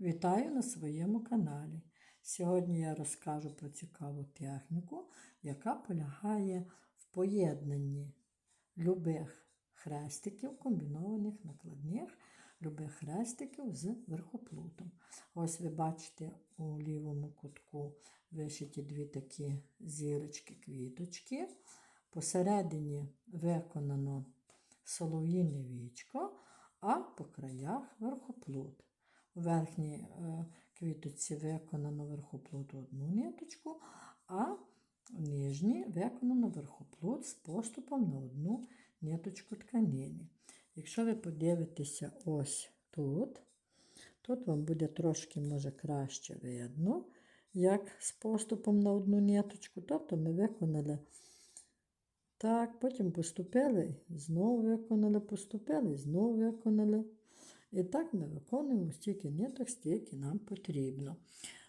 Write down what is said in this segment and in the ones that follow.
Вітаю на своєму каналі. Сьогодні я розкажу про цікаву техніку, яка полягає в поєднанні любих хрестиків, комбінованих накладних, любих хрестиків з верхоплутом. Ось ви бачите у лівому кутку вишиті дві такі зірочки-квіточки. Посередині виконано солов'їне вічко, а по краях верхоплут. У верхній е, квіточці виконано верхоплут одну ниточку, а в виконано верхоплут з поступом на одну ниточку тканини. Якщо ви подивитеся ось тут, тут вам буде трошки, може, краще видно, як з поступом на одну ниточку. Тобто ми виконали так, потім поступили, знову виконали, поступили, знову виконали. І так ми виконуємо стільки ниток, стільки нам потрібно.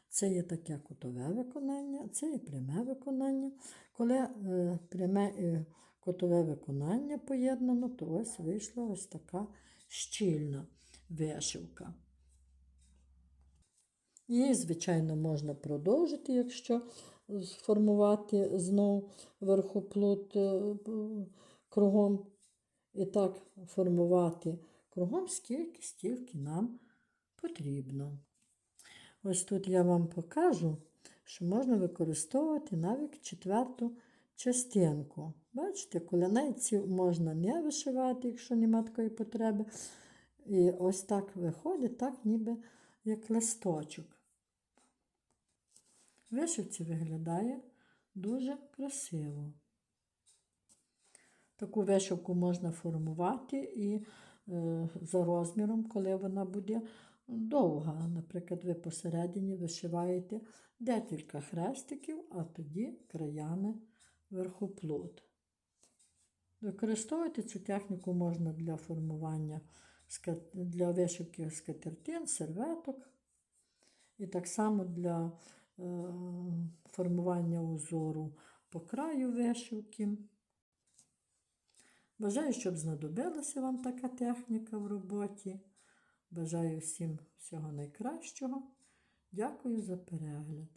Це є таке кутове виконання, це є пряме виконання. Коли е, пряме і кутове виконання поєднано, то ось вийшла ось така щільна вишивка. Її, звичайно, можна продовжити, якщо сформувати знову верхоплут е, кругом. І так формувати кругом скільки, стільки нам потрібно. Ось тут я вам покажу, що можна використовувати навіть четверту частинку. Бачите, кулянець можна не вишивати, якщо немає такої потреби. І ось так виходить, так ніби як листочок. Вишивці виглядає дуже красиво. Таку вишивку можна формувати і за розміром, коли вона буде довга. Наприклад, ви посередині вишиваєте декілька хрестиків, а тоді краями верхоплут. Використовувати цю техніку можна для формування для вишивки скатертин, серветок. І так само для е, формування узору по краю вишивки. Бажаю, щоб знадобилася вам така техніка в роботі. Бажаю всім всього найкращого. Дякую за перегляд.